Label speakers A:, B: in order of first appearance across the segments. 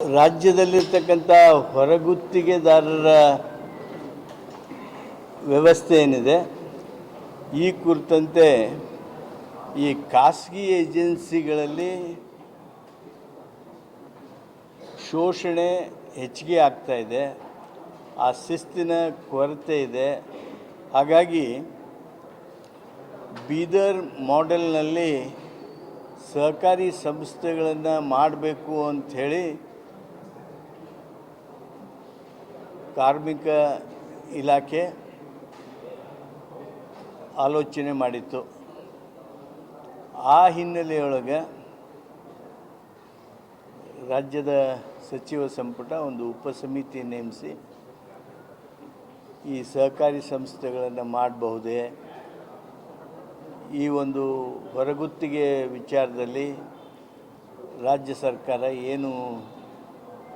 A: ರಾಜ್ಯದಲ್ಲಿರ್ತಕ್ಕಂಥ ಹೊರಗುತ್ತಿಗೆದಾರರ ವ್ಯವಸ್ಥೆ ಏನಿದೆ, ಈ ಕುರಿತಂತೆ ಈ ಖಾಸಗಿ ಏಜೆನ್ಸಿಗಳಲ್ಲಿ ಶೋಷಣೆ ಹೆಚ್ಚಿಗೆ ಆಗ್ತಾ ಇದೆ, ಆ ಶಿಸ್ತಿನ ಕೊರತೆ ಇದೆ. ಹಾಗಾಗಿ ಬೀದರ್ ಮಾಡೆಲ್ನಲ್ಲಿ ಸಹಕಾರಿ ಸಂಸ್ಥೆಗಳನ್ನು ಮಾಡಬೇಕು ಅಂಥೇಳಿ ಕಾರ್ಮಿಕ ಇಲಾಖೆ ಆಲೋಚನೆ ಮಾಡಿತ್ತು. ಆ ಹಿನ್ನೆಲೆಯೊಳಗೆ ರಾಜ್ಯದ ಸಚಿವ ಸಂಪುಟ ಒಂದು ಉಪಸಮಿತಿ ನೇಮಿಸಿ ಈ ಸಹಕಾರಿ ಸಂಸ್ಥೆಗಳನ್ನು ಮಾಡಬಹುದೇ? ಈ ಒಂದು ಹೊರಗುತ್ತಿಗೆ ವಿಚಾರದಲ್ಲಿ ರಾಜ್ಯ ಸರ್ಕಾರ ಏನು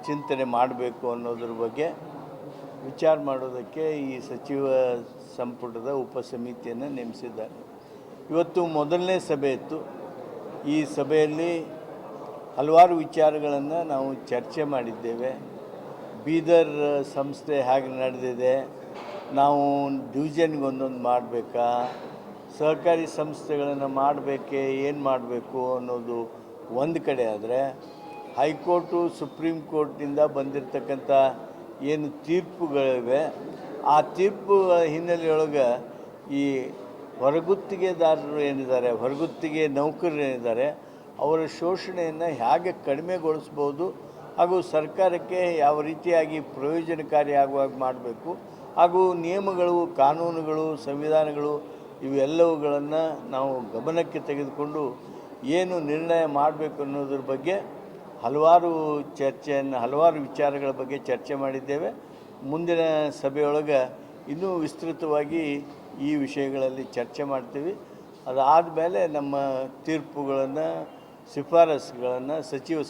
A: ಚಿಂತನೆ ಮಾಡಬೇಕು ಅನ್ನೋದ್ರ ಬಗ್ಗೆ ವಿಚಾರ ಮಾಡೋದಕ್ಕೆ ಈ ಸಚಿವ ಸಂಪುಟದ ಉಪಸಮಿತಿಯನ್ನು ನೇಮಿಸಿದ್ದಾರೆ. ಇವತ್ತು ಮೊದಲನೇ ಸಭೆ ಇತ್ತು. ಈ ಸಭೆಯಲ್ಲಿ ಹಲವಾರು ವಿಚಾರಗಳನ್ನು ನಾವು ಚರ್ಚೆ ಮಾಡಿದ್ದೇವೆ. ಬೀದರ್ ಸಂಸ್ಥೆ ಹೇಗೆ ನಡೆದಿದೆ, ನಾವು ಡಿವಿಷನ್ಗೆ ಒಂದೊಂದು ಮಾಡಬೇಕಾ ಸಹಕಾರಿ ಸಂಸ್ಥೆಗಳನ್ನು ಮಾಡಬೇಕೇ, ಏನು ಮಾಡಬೇಕು ಅನ್ನೋದು ಒಂದು ಕಡೆ ಆದರೆ, ಹೈಕೋರ್ಟು, ಸುಪ್ರೀಂ ಕೋರ್ಟಿಂದ ಬಂದಿರತಕ್ಕಂಥ ಏನು ತೀರ್ಪುಗಳಿವೆ, ಆ ತೀರ್ಪುಗಳ ಹಿನ್ನೆಲೆಯೊಳಗೆ ಈ ಹೊರಗುತ್ತಿಗೆದಾರರು ಏನಿದ್ದಾರೆ, ಹೊರಗುತ್ತಿಗೆ ನೌಕರರು ಏನಿದ್ದಾರೆ, ಅವರ ಶೋಷಣೆಯನ್ನು ಹೇಗೆ ಕಡಿಮೆಗೊಳಿಸ್ಬೋದು ಹಾಗೂ ಸರ್ಕಾರಕ್ಕೆ ಯಾವ ರೀತಿಯಾಗಿ ಪ್ರಯೋಜನಕಾರಿಯಾಗುವಾಗ ಮಾಡಬೇಕು ಹಾಗೂ ನಿಯಮಗಳು, ಕಾನೂನುಗಳು, ಸಂವಿಧಾನಗಳು ಇವೆಲ್ಲವುಗಳನ್ನು ನಾವು ಗಮನಕ್ಕೆ ತೆಗೆದುಕೊಂಡು ಏನು ನಿರ್ಣಯ ಮಾಡಬೇಕು ಅನ್ನೋದ್ರ ಬಗ್ಗೆ ಹಲವಾರು ಚರ್ಚೆಯನ್ನು, ಹಲವಾರು ವಿಚಾರಗಳ ಬಗ್ಗೆ ಚರ್ಚೆ ಮಾಡಿದ್ದೇವೆ. ಮುಂದಿನ ಸಭೆಯೊಳಗೆ ಇನ್ನೂ ವಿಸ್ತೃತವಾಗಿ ಈ ವಿಷಯಗಳಲ್ಲಿ ಚರ್ಚೆ ಮಾಡ್ತೀವಿ. ಅದಾದಮೇಲೆ ನಮ್ಮ ತೀರ್ಪುಗಳನ್ನು ಶಿಫಾರಸುಗಳನ್ನು ಸಚಿವ